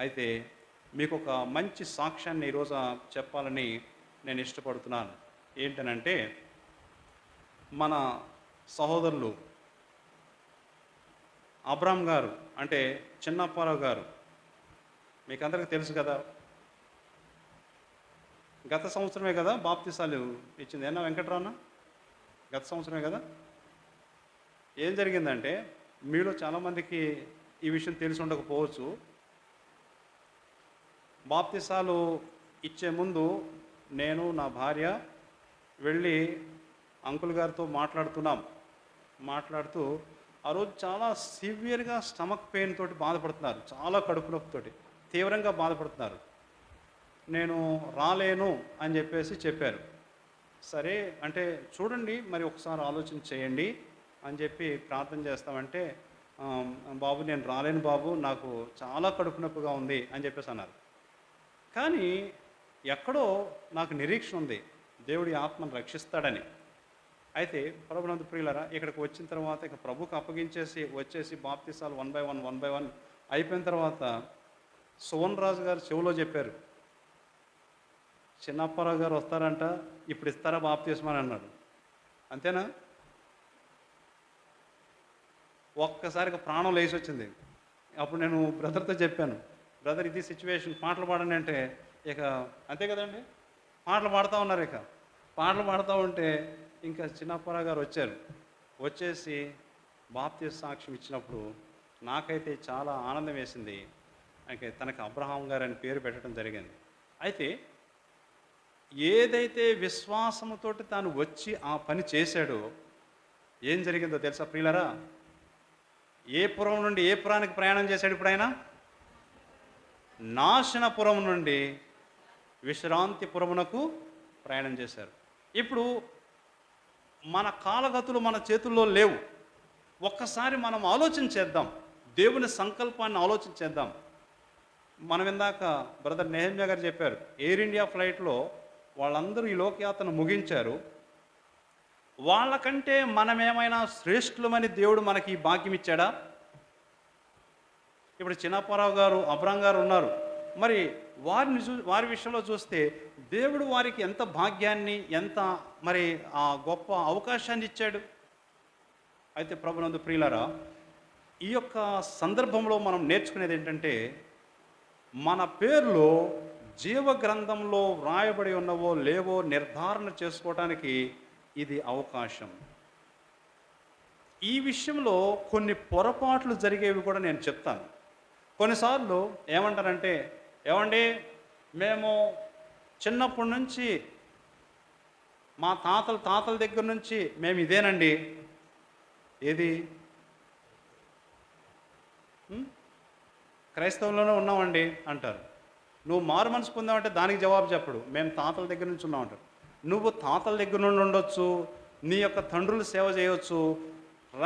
అయితే మీకు ఒక మంచి సాక్ష్యాన్ని ఈరోజు చెప్పాలని నేను ఇష్టపడుతున్నాను. ఏంటనంటే మన సహోదరులు అబ్రామ్ గారు అంటే చిన్నప్పారావు గారు మీకు అందరికీ తెలుసు కదా గత సంవత్సరమే కదా బాప్తిసాలు ఇచ్చింది. ఏనా వెంకటరావున? గత సంవత్సరమే కదా? ఏం జరిగిందంటే మీలో చాలామందికి ఈ విషయం తెలిసి ఉండకపోవచ్చు. బాప్తిసాలు ఇచ్చే ముందు నేను నా భార్య వెళ్ళి అంకుల్ గారితో మాట్లాడుతున్నాం. మాట్లాడుతూ ఆ రోజు చాలా సివియర్గా స్టమక్ పెయిన్ తోటి బాధపడుతున్నారు. చాలా కడుపు నొప్పితోటి తీవ్రంగా బాధపడుతున్నారు. నేను రాలేను అని చెప్పేసి చెప్పారు. సరే అంటే చూడండి మరి ఒకసారి ఆలోచన చేయండి అని చెప్పి ప్రార్థన చేస్తామంటే బాబు నేను రాలేను బాబు నాకు చాలా కడుపు నొప్పిగా ఉంది అని చెప్పేసి అన్నారు. కానీ ఎక్కడో నాకు నిరీక్షణ ఉంది. దేవుడి ఆత్మను రక్షిస్తాడని. అయితే ప్రభునందు ప్రియులరా ఇక్కడికి వచ్చిన తర్వాత ఇక ప్రభుకు అప్పగించేసి వచ్చేసి బాప్తిసాలు one by one one by one అయిపోయిన తర్వాత సువన్ రాజు గారు చెవులో చెప్పారు. చిన్నప్పారావు గారు వస్తారంట ఇప్పుడు ఇస్తారా బాప్తిస్మని అన్నాడు. అంతేనా? ఒక్కసారిగా ప్రాణం లేచి వచ్చింది. అప్పుడు నేను బ్రదర్తో చెప్పాను. బ్రదర్ ఇది సిచ్యువేషన్ పాటలు పాడండి అంటే ఇక అంతే కదండి? పాటలు పాడుతూ ఉన్నారు ఇక. పాటలు పాడుతూ ఉంటే ఇంకా చిన్నప్పర గారు వచ్చారు. వచ్చేసి బాప్తి సాక్ష్యం ఇచ్చినప్పుడు నాకైతే చాలా ఆనందం వేసింది. అయితే తనకు అబ్రహాం గారు అని పేరు పెట్టడం జరిగింది. అయితే ఏదైతే విశ్వాసముతోటి తాను వచ్చి ఆ పని చేశాడో ఏం జరిగిందో తెలుసా ప్రియులరా? ఏ పురం నుండి ఏ పురానికి ప్రయాణం చేశాడు ఇప్పుడు ఆయన నాశనపురం నుండి విశ్రాంతిపురమునకు ప్రయాణం చేశారు. ఇప్పుడు మన కాలగతులు మన చేతుల్లో లేవు. ఒక్కసారి మనం ఆలోచన చేద్దాం. దేవుని సంకల్పాన్ని ఆలోచన చేద్దాం. మనం ఇందాక బ్రదర్ నెహమ్యా గారు చెప్పారు ఎయిర్ ఇండియా ఫ్లైట్లో వాళ్ళందరూ ఈ లోకయాత్రను ముగించారు. వాళ్ళకంటే మనమేమైనా శ్రేష్ఠులమని దేవుడు మనకి ఈ భాగ్యం ఇచ్చాడా? ఇప్పుడు చిన్నప్పారావు గారు అబ్రాం గారు ఉన్నారు. మరి వారిని చూ వారి విషయంలో చూస్తే దేవుడు వారికి ఎంత భాగ్యాన్ని ఎంత మరి ఆ గొప్ప అవకాశాన్ని ఇచ్చాడు? అయితే ప్రభునందు ప్రియులరా ఈ యొక్క సందర్భంలో మనం నేర్చుకునేది ఏంటంటే మన పేర్లో జీవ గ్రంథంలో వ్రాయబడి ఉన్నవో లేవో నిర్ధారణ చేసుకోవటానికి ఇది అవకాశం. ఈ విషయంలో కొన్ని పొరపాట్లు జరిగేవి కూడా నేను చెప్తాను. కొన్నిసార్లు ఏమంటారంటే ఏమండి మేము చిన్నప్పటి నుంచి మా తాతల తాతల దగ్గర నుంచి మేము ఇదేనండి. ఏది? క్రైస్తవంలోనే ఉన్నామండి అంటారు. నువ్వు మారు మనసు పొందావంటే దానికి జవాబు చెప్పడు. మేము తాతల దగ్గర నుంచి ఉన్నామంటారు. నువ్వు తాతల దగ్గర నుండి ఉండొచ్చు నీ యొక్క తండ్రులు సేవ చేయవచ్చు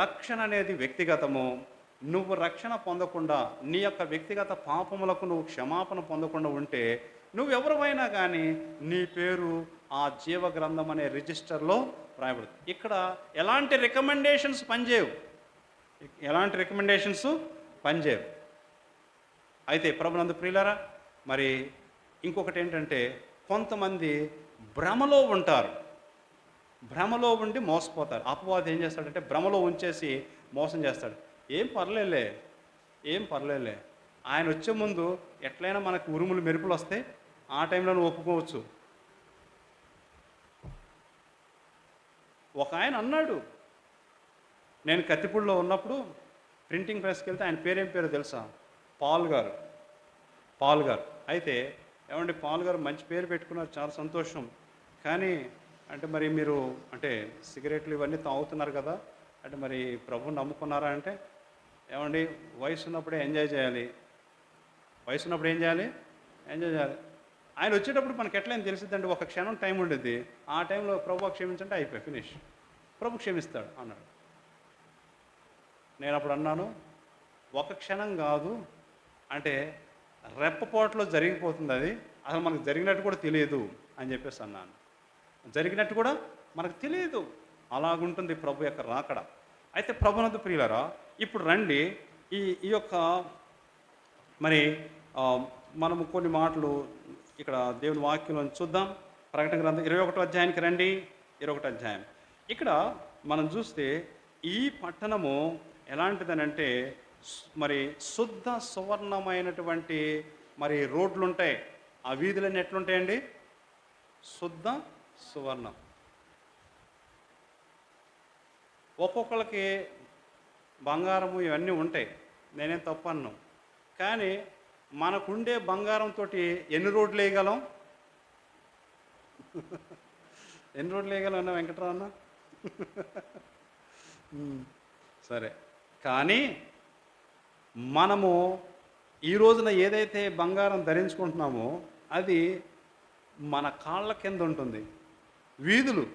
రక్షణ అనేది వ్యక్తిగతము. నువ్వు రక్షణ పొందకుండా నీ యొక్క వ్యక్తిగత పాపములకు నువ్వు క్షమాపణ పొందకుండా ఉంటే నువ్వెవరమైనా కానీ నీ పేరు ఆ జీవ గ్రంథం అనే రిజిస్టర్లో రాయబడుతుంది. ఇక్కడ ఎలాంటి రికమెండేషన్స్ పనిచేయవు? ఎలాంటి రికమెండేషన్స్ పనిచేయవు. అయితే ప్రభునందు ప్రియులరా మరి ఇంకొకటి ఏంటంటే కొంతమంది భ్రమలో ఉంటారు. భ్రమలో ఉండి మోసపోతారు. అపవాది ఏం చేస్తాడంటే భ్రమలో ఉంచేసి మోసం చేస్తాడు. ఏం పర్లేలే ఏం పర్లేలే ఆయన వచ్చే ముందు ఎట్లయినా మనకు ఉరుములు మెరుపులు వస్తాయి. ఆ టైంలో నువ్వు ఒప్పుకోవచ్చు. ఒక ఆయన అన్నాడు నేను కత్తిపూడిలో ఉన్నప్పుడు ప్రింటింగ్ ప్రెస్కి వెళ్తే ఆయన పేరేం పేరు తెలుసా? పాల్ గారు. పాల్ గారు. అయితే ఏమండి పాల్ గారు మంచి పేరు పెట్టుకున్నారు చాలా సంతోషం. కానీ అంటే మరి మీరు అంటే సిగరెట్లు ఇవన్నీ తాగుతున్నారు కదా అంటే మరి ప్రభుని నమ్ముకున్నారా అంటే ఏమండి వయసు ఉన్నప్పుడే ఎంజాయ్ చేయాలి. వయసు ఉన్నప్పుడు ఏం చేయాలి? ఎంజాయ్ చేయాలి. ఆయన వచ్చేటప్పుడు మనకి ఎట్లయినా తెలిసిద్దండి ఒక క్షణం టైం ఉండేది ఆ టైంలో ప్రభు క్షమించంటే అయిపోయి ఫినిష్. ప్రభు క్షమిస్తాడు అన్నాడు. నేను అప్పుడు అన్నాను ఒక క్షణం కాదు అంటే రెప్పపోట్లో జరిగిపోతుంది అది అసలు మనకు జరిగినట్టు కూడా తెలియదు అని చెప్పేసి అన్నాను. జరిగినట్టు కూడా మనకు తెలియదు. అలాగుంటుంది ప్రభు యొక్క రాకడ. అయితే ప్రభునందు ప్రియులరా ఇప్పుడు రండి. ఈ ఈ యొక్క మరి మనము కొన్ని మాటలు ఇక్కడ దేవుని వాక్యంలో చూద్దాం. ప్రకటన గ్రంథం ఇరవై ఒకటో అధ్యాయానికి రండి. ఇరవై ఒకటో అధ్యాయం. ఇక్కడ మనం చూస్తే ఈ పట్టణము ఎలాంటిదనంటే మరి శుద్ధ సువర్ణమైనటువంటి మరి రోడ్లు ఉంటాయి ఆ వీధులన్నీ ఎట్లుంటాయండి? శుద్ధ సువర్ణం. ఒక్కొక్కరికి బంగారము ఇవన్నీ ఉంటాయి. నేనేం తప్పు అన్ను కానీ మనకుండే బంగారంతో ఎన్ని రోడ్లు వేయగలం? ఎన్ని రోడ్లు వేయగలం అన్న వెంకటరావు అన్న సరే. కానీ మనము ఈ రోజున ఏదైతే బంగారం ధరించుకుంటున్నామో అది మన కాళ్ళ కింద ఉంటుంది. వీధులు.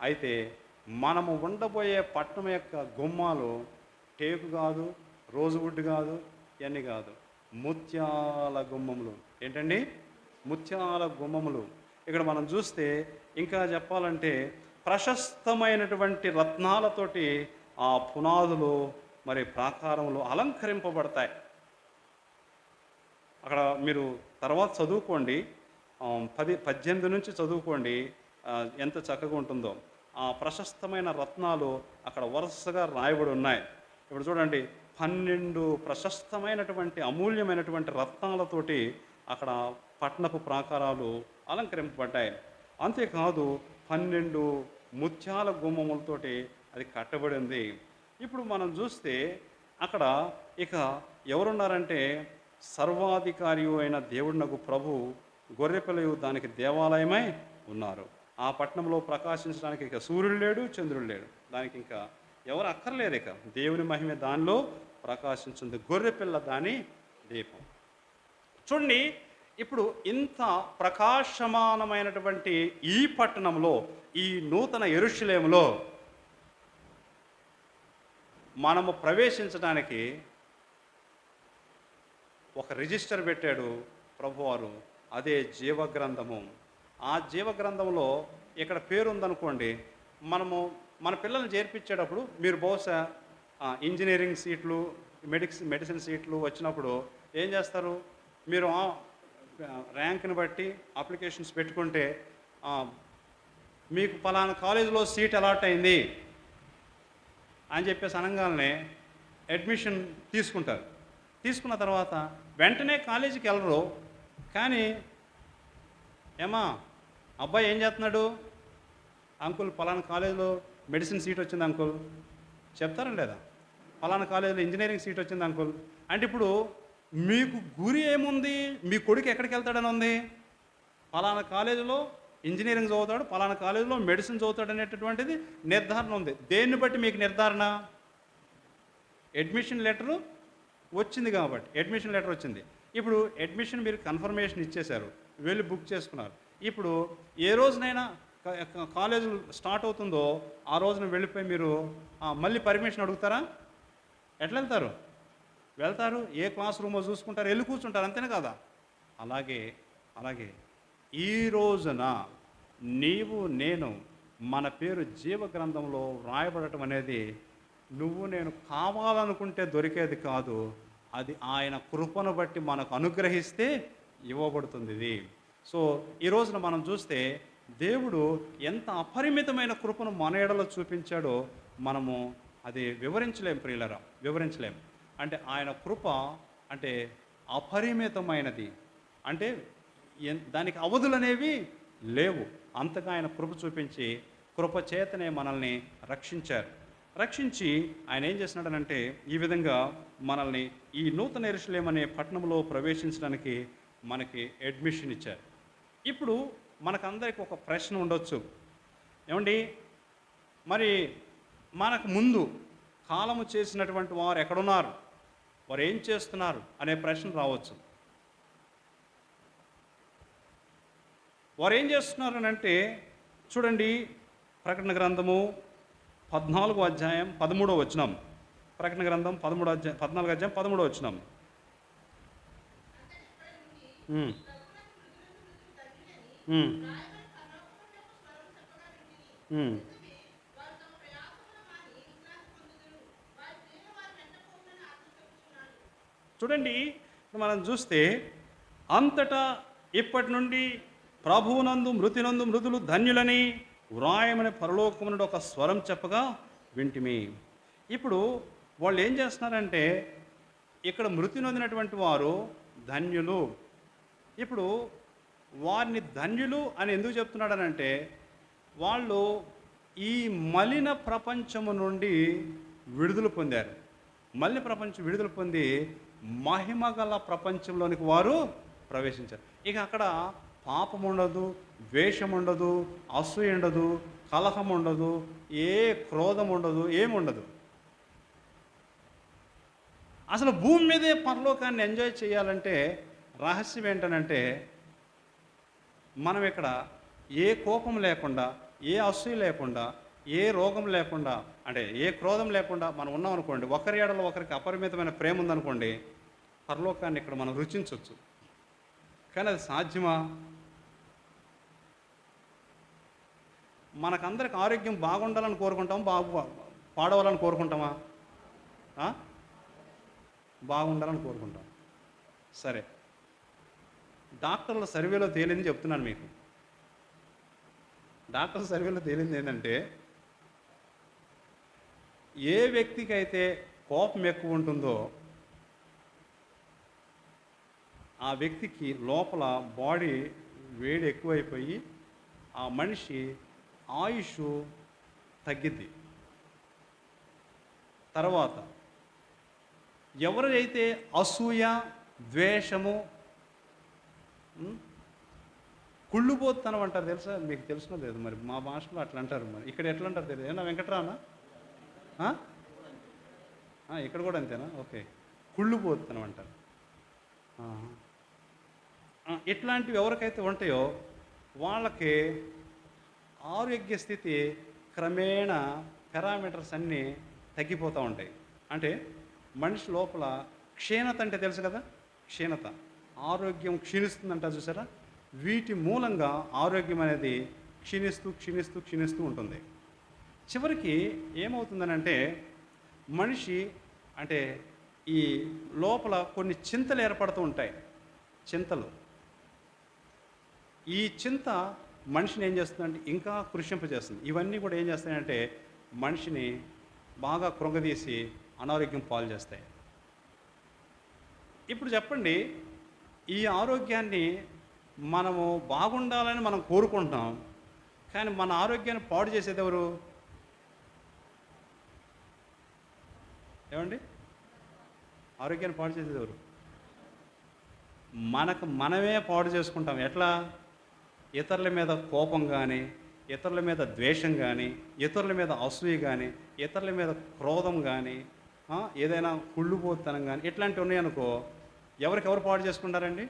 అయితే మనము ఉండబోయే పట్టణం యొక్క గుమ్మాలు టేకు కాదు రోజువుడ్ కాదు ఇవన్నీ కాదు. ముత్యాల గుమ్మములు. ఏంటండి? ముత్యాల గుమ్మములు. ఇక్కడ మనం చూస్తే ఇంకా చెప్పాలంటే ప్రశస్తమైనటువంటి రత్నాలతోటి ఆ పునాదులు మరి ప్రాకారములు అలంకరింపబడతాయి. అక్కడ మీరు తర్వాత చదువుకోండి. పది పద్దెనిమిది నుంచి చదువుకోండి. ఎంత చక్కగా ఉంటుందో. ఆ ప్రశస్తమైన రత్నాలు అక్కడ వరుసగా రాయబడి ఉన్నాయి. ఇప్పుడు చూడండి పన్నెండు ప్రశస్తమైనటువంటి అమూల్యమైనటువంటి రత్నాలతోటి అక్కడ పట్టణపు ప్రాకారాలు అలంకరింపబడ్డాయి. అంతేకాదు పన్నెండు ముత్యాల గుమ్మములతోటి అది కట్టబడి ఉంది ఇప్పుడు మనం చూస్తే అక్కడ ఇక ఎవరున్నారంటే సర్వాధికారి అయిన దేవుడినకు ప్రభు గొర్రెపిల్లయు దానికి దేవాలయమై ఉన్నారు. ఆ పట్టణంలో ప్రకాశించడానికి ఇక సూర్యుడు లేడు చంద్రుడు లేడు. దానికి ఇంకా ఎవరు అక్కర్లేదు ఇక. దేవుని మహిమ దానిలో ప్రకాశించింది. గొర్రెపిల్ల దాని దీపం. చూడండి ఇప్పుడు ఇంత ప్రకాశమానమైనటువంటి ఈ పట్టణంలో ఈ నూతన ఎరుషులేములో మనము ప్రవేశించడానికి ఒక రిజిస్టర్ పెట్టాడు ప్రభువారు. అదే జీవగ్రంథము. ఆ జీవగ్రంథంలో ఇక్కడ పేరు ఉందనుకోండి మనము మన పిల్లల్ని చేర్పించేటప్పుడు మీరు బహుశా ఇంజనీరింగ్ సీట్లు మెడిక్స్ మెడిసిన్ సీట్లు వచ్చినప్పుడు ఏం చేస్తారు? మీరు ర్యాంక్ని బట్టి అప్లికేషన్స్ పెట్టుకుంటే మీకు ఫలానా కాలేజీలో సీట్ అలాట్ అయింది అని చెప్పేసి అనగానే అడ్మిషన్ తీసుకుంటారు. తీసుకున్న తర్వాత వెంటనే కాలేజీకి వెళ్ళరు. కానీ ఏమా అబ్బాయి ఏం చేస్తున్నాడు? అంకుల్ ఫలానా కాలేజీలో మెడిసిన్ సీట్ వచ్చింది అంకుల్. చెప్తారా లేదా? పలానా కాలేజీలో ఇంజనీరింగ్ సీట్ వచ్చింది అంకుల్. అంటే ఇప్పుడు మీకు గురి ఏముంది? మీ కొడుకు ఎక్కడికి వెళ్తాడని ఉంది? పలానా కాలేజీలో ఇంజనీరింగ్ చదువుతాడు పలానా కాలేజీలో మెడిసిన్ చదువుతాడు అనేటటువంటిది నిర్ధారణ ఉంది. దేన్ని బట్టి మీకు నిర్ధారణ? అడ్మిషన్ లెటరు వచ్చింది కాబట్టి అడ్మిషన్ లెటర్ వచ్చింది. ఇప్పుడు అడ్మిషన్ మీరు కన్ఫర్మేషన్ ఇచ్చేశారు వెళ్ళి బుక్ చేసుకున్నారు. ఇప్పుడు ఏ రోజునైనా కాలేజీ స్టార్ట్ అవుతుందో ఆ రోజున వెళ్ళిపోయి మీరు మళ్ళీ పర్మిషన్ అడుగుతారా? ఎట్లా వెళ్తారు వెళ్తారు ఏ క్లాస్ రూమో చూసుకుంటారు వెళ్ళి కూర్చుంటారు అంతేనే కదా? అలాగే అలాగే. ఈ రోజున నీవు నేను మన పేరు జీవ గ్రంథంలో వ్రాయబడటం అనేది నువ్వు నేను కావాలనుకుంటే దొరికేది కాదు. అది ఆయన కృపను బట్టి మనకు అనుగ్రహిస్తే ఇవ్వబడుతుంది ఇది. సో ఈ రోజున మనం చూస్తే దేవుడు ఎంత అపరిమితమైన కృపను మన ఎడలో చూపించాడో మనము అది వివరించలేం ప్రియులరా వివరించలేం. అంటే ఆయన కృప అంటే అపరిమితమైనది. అంటే ఎన్- దానికి అవధులు అనేవి లేవు. అంతగా ఆయన కృప చూపించి కృప చేతనే మనల్ని రక్షించారు. రక్షించి ఆయన ఏం చేస్తున్నాడనంటే ఈ విధంగా మనల్ని ఈ నూతన ఎరుసలేం అనే పట్టణంలో ప్రవేశించడానికి మనకి అడ్మిషన్ ఇచ్చారు. ఇప్పుడు మనకందరికి ఒక ప్రశ్న ఉండొచ్చు. ఏమండి? మరి మనకు ముందు కాలము చేసినటువంటి వారు ఎక్కడున్నారు? వారు ఏం చేస్తున్నారు? అనే ప్రశ్న రావచ్చు. వారు ఏం చేస్తున్నారు అని అంటే చూడండి ప్రకటన గ్రంథము పద్నాలుగో అధ్యాయం పదమూడో వచనం. ప్రకటన గ్రంథం పదమూడో అధ్యాయం పద్నాలుగు అధ్యాయం పదమూడో వచనం. ఉమ్. Hmm. Hmm. చూడండి మనం చూస్తే అంతటా ఇప్పటి నుండి ప్రభువునందు మృతినందు మృతులు ధన్యులని వ్రాయమని పరలోకమునుడు ఒక స్వరం చెప్పగా వింటిమి. ఇప్పుడు వాళ్ళు ఏం చేస్తున్నారంటే ఇక్కడ మృతి నొందినటువంటి వారు ధన్యులు. ఇప్పుడు వారిని ధన్యులు అని ఎందుకు చెప్తున్నాడనంటే వాళ్ళు ఈ మలిన ప్రపంచము నుండి విడుదల పొందారు. మలిన ప్రపంచం విడుదల పొంది మహిమగల ప్రపంచంలోనికి వారు ప్రవేశించారు. ఇక అక్కడ పాపం ఉండదు ద్వేషం ఉండదు అసూయ ఉండదు కలహం ఉండదు ఏ క్రోధం ఉండదు ఏముండదు అసలు భూమి మీదే పరలోకాన్ని ఎంజాయ్ చేయాలంటే రహస్యం ఏంటనంటే మనం ఇక్కడ ఏ కోపం లేకుండా ఏ అసూయ లేకుండా ఏ రోగం లేకుండా అంటే ఏ క్రోధం లేకుండా మనం ఉన్నాం అనుకోండి ఒకరి ఏడలో ఒకరికి అపరిమితమైన ప్రేమ ఉందనుకోండి పరలోకాన్ని ఇక్కడ మనం రుచించవచ్చు కానీ అది సాధ్యమా? మనకందరికి ఆరోగ్యం బాగుండాలని కోరుకుంటాం బాగు పాడవాలని కోరుకుంటామా? బాగుండాలని కోరుకుంటాం. సరే. డాక్టర్ల సర్వేలో తేలింది చెప్తున్నాను మీకు. డాక్టర్ల సర్వేలో తేలింది ఏంటంటే ఏ వ్యక్తికి అయితే కోపం ఎక్కువ ఉంటుందో ఆ వ్యక్తికి లోపల బాడీ వేడి ఎక్కువైపోయి ఆ మనిషి ఆయుష్ తగ్గిద్ది. తర్వాత ఎవరైతే అసూయ ద్వేషము కుళ్ళుపోతనం అంటారు తెలుసా? మీకు తెలిసిన లేదు మరి. మా భాషలో అట్లా అంటారు మరి. ఇక్కడ ఎట్లా అంటారు తెలియదు. ఏనా వెంకటరామా ఇక్కడ కూడా అంతేనా? ఓకే. కుళ్ళుపోతనం అంటారు. ఇట్లాంటివి ఎవరికైతే ఉంటాయో వాళ్ళకి ఆరోగ్య స్థితి క్రమేణా పారామీటర్స్ అన్నీ తగ్గిపోతూ ఉంటాయి. అంటే మనిషి లోపల క్షీణత అంటే తెలుసు కదా? క్షీణత. ఆరోగ్యం క్షీణిస్తుందంట చూసారా? వీటి మూలంగా ఆరోగ్యం అనేది క్షీణిస్తూ క్షీణిస్తూ క్షీణిస్తూ ఉంటుంది. చివరికి ఏమవుతుందనంటే మనిషి అంటే ఈ లోపల కొన్ని చింతలు ఏర్పడుతూ ఉంటాయి. చింతలు. ఈ చింత మనిషిని ఏం చేస్తుందంటే ఇంకా కృషింపజేస్తుంది. ఇవన్నీ కూడా ఏం చేస్తాయంటే మనిషిని బాగా కృంగదీసి అనారోగ్యం పాలు చేస్తాయి. ఇప్పుడు చెప్పండి ఈ ఆరోగ్యాన్ని మనము బాగుండాలని మనం కోరుకుంటున్నాం కానీ మన ఆరోగ్యాన్ని పాడు చేసేది ఎవరు? ఏమండి? ఆరోగ్యాన్ని పాడు చేసేది ఎవరు? మనకు మనమే పాడు చేసుకుంటాం. ఎట్లా? ఇతరుల మీద కోపం కానీ ఇతరుల మీద ద్వేషం కానీ ఇతరుల మీద అసూయ కానీ ఇతరుల మీద క్రోధం కానీ ఏదైనా కుళ్ళుపోతనం కానీ ఇట్లాంటివి ఉన్నాయనుకో ఎవరికెవరు పాడు చేసుకుంటారండి?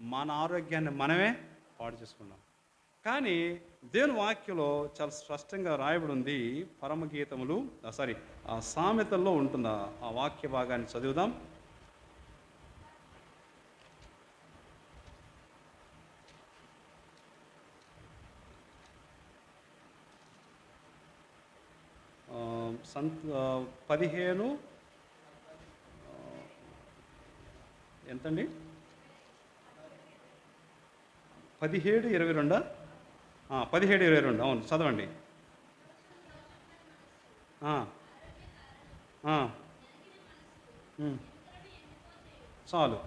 మన ఆరోగ్యాన్ని మనమే పాడు చేసుకున్నాం కానీ దేవుని వాక్యంలో చాలా స్పష్టంగా రాయబడి ఉంది పరమగీతములు సారీ ఆ సామెతల్లో ఉంటుంది? ఆ- వాక్య భాగాన్ని చదువుదాం. సంత పదిహేను ఆ, ఎంతండి? పదిహేడు ఇరవై రెండా? పదిహేడు ఇరవై రెండు అవును చదవండి. చాలు.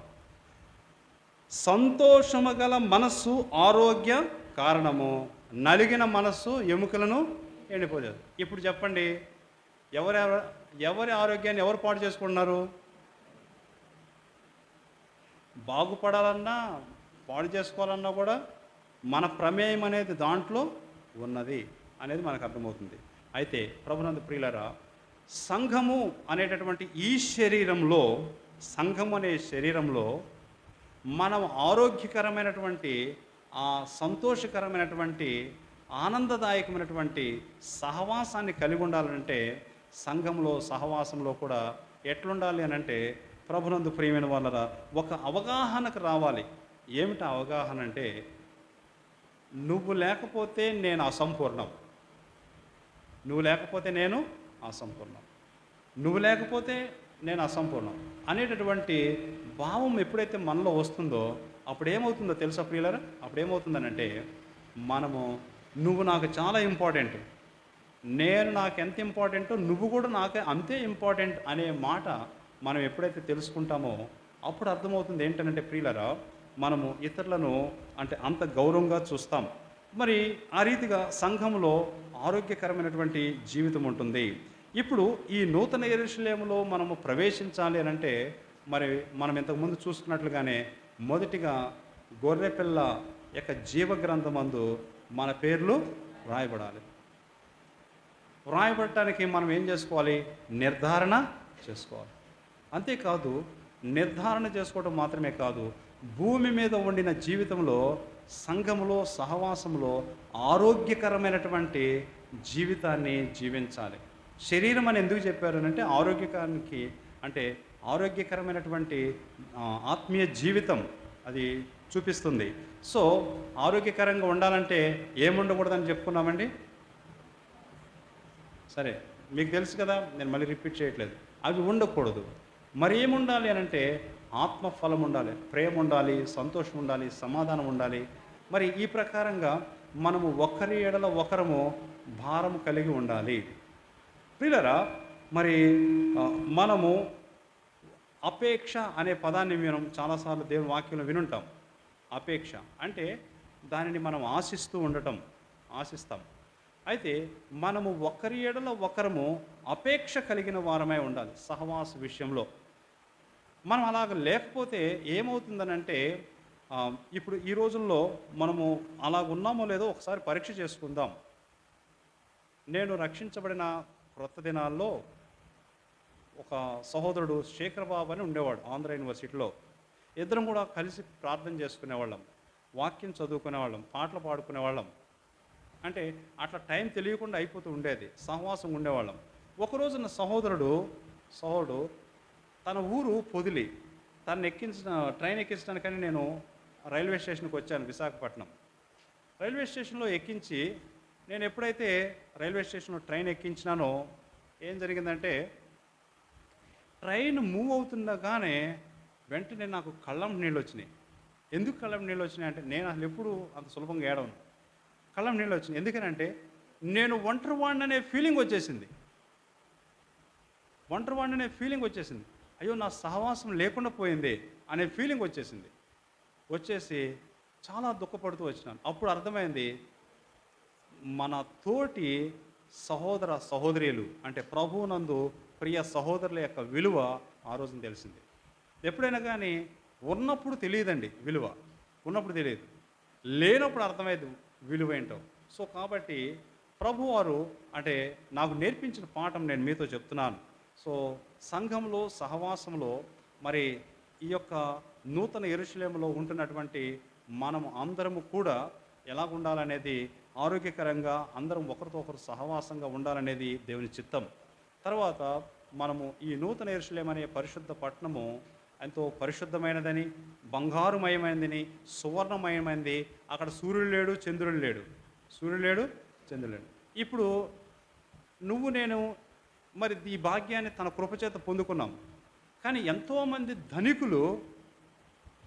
సంతోషము గల మనస్సు ఆరోగ్య కారణము. నలిగిన మనస్సు ఎముకలను ఎండిపోలేదు. ఇప్పుడు చెప్పండి ఎవరెవరు ఎవరి ఆరోగ్యాన్ని ఎవరు పాటు చేసుకుంటున్నారు? బాగుపడాలన్నా పాడు చేసుకోవాలన్నా కూడా మన ప్రమేయం అనేది దాంట్లో ఉన్నది అనేది మనకు అర్థమవుతుంది. అయితే ప్రభునంద ప్రియులరా సంఘము అనేటటువంటి ఈ శరీరంలో సంఘం అనే శరీరంలో మనం ఆరోగ్యకరమైనటువంటి ఆ సంతోషకరమైనటువంటి ఆనందదాయకమైనటువంటి సహవాసాన్ని కలిగి ఉండాలంటే సంఘంలో సహవాసంలో కూడా ఎట్లుండాలి అని అంటే ప్రభునందు ప్రియమైన వాళ్ళరా ఒక అవగాహనకు రావాలి. ఏమిటి అవగాహన అంటే నువ్వు లేకపోతే నేను అసంపూర్ణం. నువ్వు లేకపోతే నేను అసంపూర్ణం. నువ్వు లేకపోతే నేను అసంపూర్ణం అనేటటువంటి భావం ఎప్పుడైతే మనలో వస్తుందో అప్పుడు ఏమవుతుందో తెలుసా ప్రియులరా? అప్పుడు ఏమవుతుందనంటే మనము నువ్వు నాకు చాలా ఇంపార్టెంట్ నేను నాకు ఎంత ఇంపార్టెంటో నువ్వు కూడా నాకు అంతే ఇంపార్టెంట్ అనే మాట మనం ఎప్పుడైతే తెలుసుకుంటామో అప్పుడు అర్థమవుతుంది ఏంటంటే ప్రియులరా మనము ఇతరులను అంటే అంత గౌరవంగా చూస్తాం. మరి ఆ రీతిగా సంఘంలో ఆరోగ్యకరమైనటువంటి జీవితం ఉంటుంది. ఇప్పుడు ఈ నూతన ఎరుషలేములో మనము ప్రవేశించాలి అని అంటే మరి మనం ఇంతకుముందు చూసుకున్నట్లుగానే మొదటిగా గొర్రెపిల్ల యొక్క జీవ గ్రంథమందు మన పేర్లు వ్రాయబడాలి వ్రాయబడటానికి మనం ఏం చేసుకోవాలి? నిర్ధారణ చేసుకోవాలి. అంతేకాదు నిర్ధారణ చేసుకోవడం మాత్రమే కాదు భూమి మీద ఉండిన జీవితంలో సంఘములో సహవాసంలో ఆరోగ్యకరమైనటువంటి జీవితాన్ని జీవించాలి. శరీరం అని ఎందుకు చెప్పారనంటే అంటే ఆరోగ్యకానికి అంటే ఆరోగ్యకరమైనటువంటి ఆత్మీయ జీవితం అది చూపిస్తుంది. సో ఆరోగ్యకరంగా ఉండాలంటే ఏముండకూడదని చెప్పుకున్నామండి? సరే మీకు తెలుసు కదా నేను మళ్ళీ రిపీట్ చేయట్లేదు. అవి ఉండకూడదు. మరి ఏముండాలి అని అంటే ఆత్మఫలం ఉండాలి ప్రేమ ఉండాలి సంతోషం ఉండాలి సమాధానం ఉండాలి. మరి ఈ ప్రకారంగా మనము ఒకరి ఎడల ఒకరము భారం కలిగి ఉండాలి. ప్రియులరా మరి మనము అపేక్ష అనే పదాన్ని మనం చాలాసార్లు దేవుని వాక్యంలో వినుంటాం. అపేక్ష అంటే దానిని మనం ఆశిస్తూ ఉండటం ఆశిస్తాం. అయితే మనము ఒకరి ఎడల ఒకరము అపేక్ష కలిగిన వారమై ఉండాలి సహవాస విషయంలో. మనం అలాగ లేకపోతే ఏమవుతుందనంటే ఇప్పుడు ఈ రోజుల్లో మనము అలాగ ఉన్నామో లేదో ఒకసారి పరీక్ష చేసుకుందాం. నేను రక్షించబడిన క్రొత్త దినాల్లో ఒక సహోదరుడు శేఖర్ బాబు అని ఉండేవాడు ఆంధ్ర యూనివర్సిటీలో. ఇద్దరం కూడా కలిసి ప్రార్థన చేసుకునేవాళ్ళం వాక్యం చదువుకునేవాళ్ళం పాటలు పాడుకునేవాళ్ళం. అంటే అట్లా టైం తెలియకుండా అయిపోతూ ఉండేది సహవాసం ఉండేవాళ్ళం. ఒకరోజు నా సహోదరుడు సహోదరుడు తన ఊరు పొదిలి తను ఎక్కించిన ట్రైన్ ఎక్కించడానికని నేను రైల్వే స్టేషన్కి వచ్చాను విశాఖపట్నం. రైల్వే స్టేషన్లో ఎక్కించి నేను ఎప్పుడైతే రైల్వే స్టేషన్లో ట్రైన్ ఎక్కించినానో ఏం జరిగిందంటే ట్రైన్ మూవ్ అవుతుండగానే వెంటనే నాకు కళ్ళం నీళ్ళు వచ్చినాయి ఎందుకు కళ్ళం నీళ్ళు వచ్చినాయి అంటే నేను అసలు ఎప్పుడు అంత సులభంగా ఏడవను. కళ్ళం నీళ్ళు వచ్చినాయి ఎందుకనంటే నేను ఒంటరి వాడిని అనే ఫీలింగ్ వచ్చేసింది. ఒంటరి వాడిని అనే ఫీలింగ్ వచ్చేసింది. అయ్యో నా సహవాసం లేకుండా పోయింది అనే ఫీలింగ్ వచ్చేసింది. వచ్చేసి చాలా దుఃఖపడుతూ వచ్చినాను. అప్పుడు అర్థమైంది మన తోటి సహోదర సహోదరులు అంటే ప్రభువునందు ప్రియ సహోదరుల యొక్క విలువ ఆ రోజున తెలిసింది. ఎప్పుడైనా కానీ ఉన్నప్పుడు తెలియదండి విలువ. ఉన్నప్పుడు తెలియదు. లేనప్పుడు అర్థమైంది విలువ ఏంటో. సో కాబట్టి ప్రభువారు అంటే నాకు నేర్పించిన పాఠం నేను మీతో చెప్తున్నాను. సో సంఘంలో సహవాసంలో మరి ఈ యొక్క నూతన ఎరుశలేములో ఉంటున్నటువంటి మనం అందరము కూడా ఎలా ఉండాలనేది ఆరోగ్యకరంగా అందరం ఒకరితో ఒకరు సహవాసంగా ఉండాలనేది దేవుని చిత్తం. తర్వాత మనము ఈ నూతన ఎరుశలేం అనే పరిశుద్ధ పట్టణము ఎంతో పరిశుద్ధమైనదని బంగారుమయమైనదని సువర్ణమయమైనది అక్కడ సూర్యుడు లేడు చంద్రుడు లేడు. సూర్యుడు లేడు చంద్రుడు లేడు. ఇప్పుడు నువ్వు నేను మరి ఈ భాగ్యాన్ని తన కృపచేత పొందుకున్నాం. కానీ ఎంతోమంది ధనికులు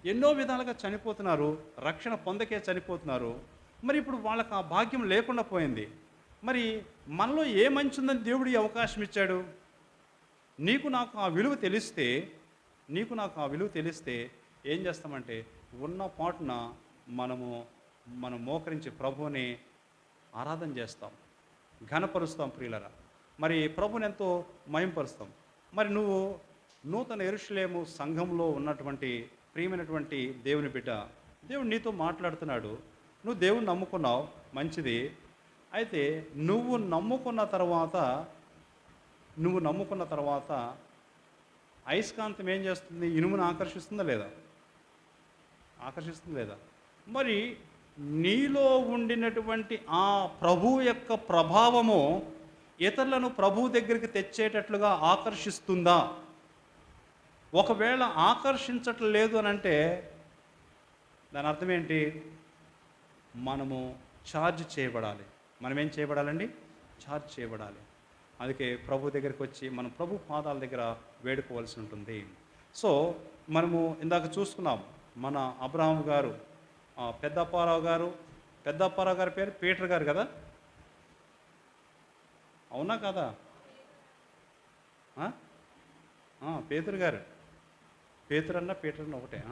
ఎన్నో విధాలుగా చనిపోతున్నారు రక్షణ పొందకే చనిపోతున్నారు. మరి ఇప్పుడు వాళ్ళకి ఆ భాగ్యం లేకుండా పోయింది. మరి మనలో ఏ మంచి ఉందని దేవుడు అవకాశం ఇచ్చాడు? నీకు నాకు ఆ విలువ తెలిస్తే నీకు నాకు ఆ విలువ తెలిస్తే ఏం చేస్తామంటే ఉన్న పాటున మనము మనం మోకరించి ప్రభువుని ఆరాధన చేస్తాం. ఘనపరుస్తాం ప్రియులరా. మరి ప్రభుని ఎంతో మయంపరుస్తాం. మరి నువ్వు నూతన ఎరుషులేము సంఘంలో ఉన్నటువంటి ప్రియమైనటువంటి దేవుని బిడ్డ దేవుడు నీతో మాట్లాడుతున్నాడు. నువ్వు దేవుని నమ్ముకున్నావు మంచిది. అయితే నువ్వు నమ్ముకున్న తర్వాత నువ్వు నమ్ముకున్న తర్వాత అయస్కాంతం ఏం చేస్తుంది? ఇనుమును ఆకర్షిస్తుందా లేదా? ఆకర్షిస్తుంది లేదా? మరి నీలో ఉండినటువంటి ఆ ప్రభువు యొక్క ప్రభావము ఇతరులను ప్రభువు దగ్గరికి తెచ్చేటట్లుగా ఆకర్షిస్తుందా? ఒకవేళ ఆకర్షించట్లేదు అని అంటే దాని అర్థం ఏంటి? మనము ఛార్జ్ చేయబడాలి. మనం ఏం చేయబడాలండి? ఛార్జ్ చేయబడాలి. అందుకే ప్రభు దగ్గరికి వచ్చి మనం ప్రభు పాదాల దగ్గర వేడుకోవాల్సి ఉంటుంది. సో మనము ఇందాక చూసుకున్నాం మన అబ్రహాం గారు పెద్దప్పారావు గారు పెద్దప్పారావు గారి పేరు పీటర్ గారు కదా? అవునా కదా? పేతురు గారు పేతురు అన్న పీటర్ అన్న ఒకటే.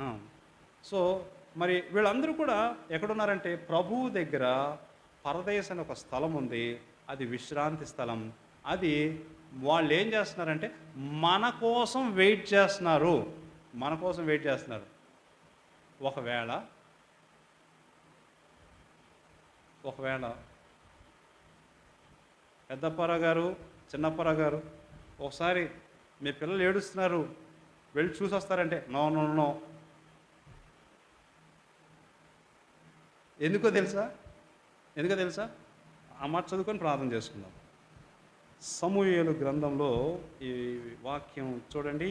సో మరి వీళ్ళందరూ కూడా ఎక్కడున్నారంటే ప్రభువు దగ్గర పరదేశ్ అనే ఒక స్థలం ఉంది. అది విశ్రాంతి స్థలం. అది వాళ్ళు ఏం చేస్తున్నారంటే మన కోసం వెయిట్ చేస్తున్నారు. మన కోసం వెయిట్ చేస్తున్నారు. ఒకవేళ ఒకవేళ పెద్దప్పారావు గారు చిన్నప్పారావు గారు ఒకసారి మీ పిల్లలు ఏడుస్తున్నారు వెళ్ళి చూసి వస్తారంటే నో నో నో. ఎందుకో తెలుసా? ఎందుకో తెలుసా? ఆ మాట చదువుకొని ప్రార్థన చేసుకుందాం. సమూహేలు గ్రంథంలో ఈ వాక్యం చూడండి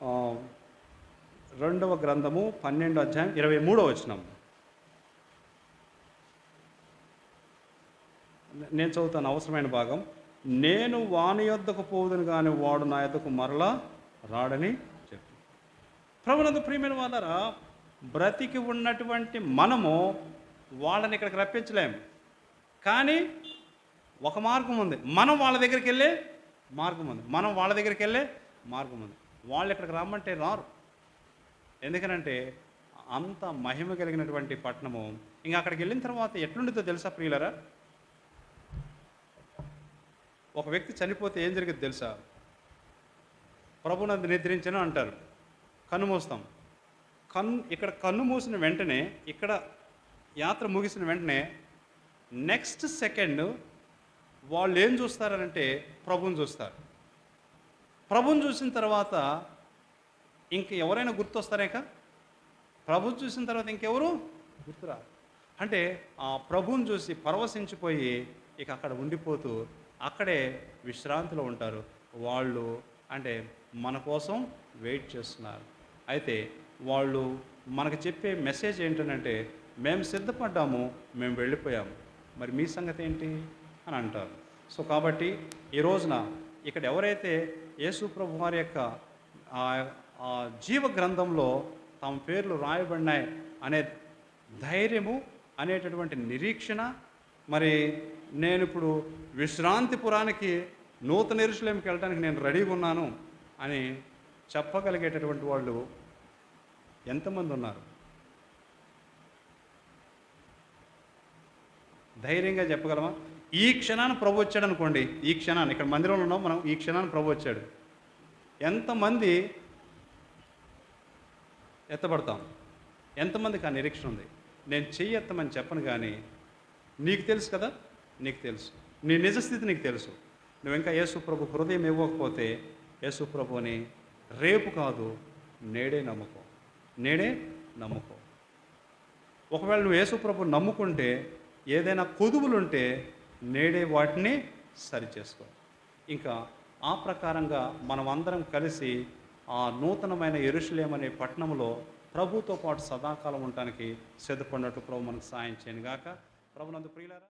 ఆ, గ్రంథము పన్నెండు అధ్యాయం ఇరవై మూడో వచనం. నేను చదువుతాను అవసరమైన భాగం. నేను వాని యొద్దకు పోదును కానీ వాడు నా యొద్దకు మరలా రాడని చెప్పి. ప్రభునందు ప్రియమైన వాళ్ళరా బ్రతికి ఉన్నటువంటి మనము వాళ్ళని ఇక్కడికి రప్పించలేము. కానీ ఒక మార్గం ఉంది. మనం వాళ్ళ దగ్గరికి వెళ్ళే మార్గం ఉంది. మనం వాళ్ళ దగ్గరికి వెళ్ళే మార్గం ఉంది. వాళ్ళు ఇక్కడికి రమ్మంటే రారు. ఎందుకనంటే అంత మహిమ కలిగినటువంటి పట్టణము. ఇంకా అక్కడికి వెళ్ళిన తర్వాత ఎట్లుండితో తెలుసా ప్రియులరా? ఒక వ్యక్తి చనిపోతే ఏం జరిగింది తెలుసా? ప్రభునందు నిద్రించను అంటారు. కన్ను మూస్తాం. కన్ను ఇక్కడ కన్ను మూసిన వెంటనే ఇక్కడ యాత్ర ముగిసిన వెంటనే నెక్స్ట్ సెకండ్ వాళ్ళు ఏం చూస్తారంటే ప్రభుని చూస్తారు. ప్రభుని చూసిన తర్వాత ఇంక ఎవరైనా గుర్తొస్తారేక ప్రభుని చూసిన తర్వాత ఇంకెవరు? గుర్తురా. అంటే ఆ ప్రభుని చూసి పరవశించిపోయి ఇక అక్కడ ఉండిపోతూ అక్కడే విశ్రాంతిలో ఉంటారు. వాళ్ళు అంటే మన కోసం వెయిట్ చేస్తున్నారు. అయితే వాళ్ళు మనకు చెప్పే మెసేజ్ ఏంటంటే మేము సిద్ధపడ్డాము మేము వెళ్ళిపోయాము. మరి మీ సంగతి ఏంటి? అని అంటారు. సో కాబట్టి ఈ రోజున ఇక్కడ ఎవరైతే యేసు ప్రభు వారి యొక్క జీవ గ్రంథంలో తమ పేర్లు రాయబడినాయి అనే ధైర్యము అనేటటువంటి నిరీక్షణ. మరి నేను ఇప్పుడు విశ్రాంతిపురానికి నూతన ఎరుసలేంకి వెళ్ళడానికి నేను రెడీగా ఉన్నాను అని చెప్పగలిగేటటువంటి వాళ్ళు ఎంతమంది ఉన్నారు? ధైర్యంగా చెప్పగలమా? ఈ క్షణాన్ని ప్రభు వచ్చాడు అనుకోండి ఈ క్షణాన్ని ఇక్కడ మందిరంలో ఉన్నాం మనం ఈ క్షణాన్ని ప్రభు వచ్చాడు. ఎంతమంది ఎత్తబడతాం. ఎంతమందికి ఆ నిరీక్షణ ఉంది? నేను చెయ్యి ఎత్తమని చెప్పను కానీ నీకు తెలుసు కదా? నీకు తెలుసు. నీ నిజస్థితి నీకు తెలుసు. నువ్వు ఇంకా యేసుప్రభు హృదయం ఇవ్వకపోతే యేసుప్రభుని రేపు కాదు నేడే నమ్ముకో. నేడే నమ్ముకో. ఒకవేళ నువ్వు యేసుప్రభు నమ్ముకుంటే ఏదైనా కొదువులుంటే నేడే వాటిని సరిచేసుకో. ఇంకా ఆ ప్రకారంగా మనం అందరం కలిసి ఆ నూతనమైన ఎరుషులేం అనే పట్టణంలో ప్రభుతో పాటు సదాకాలం ఉండటానికి సిద్ధపడినట్టు ప్రభు మనకు సాయం చేయను గాక ప్రభునందు ప్రియులారా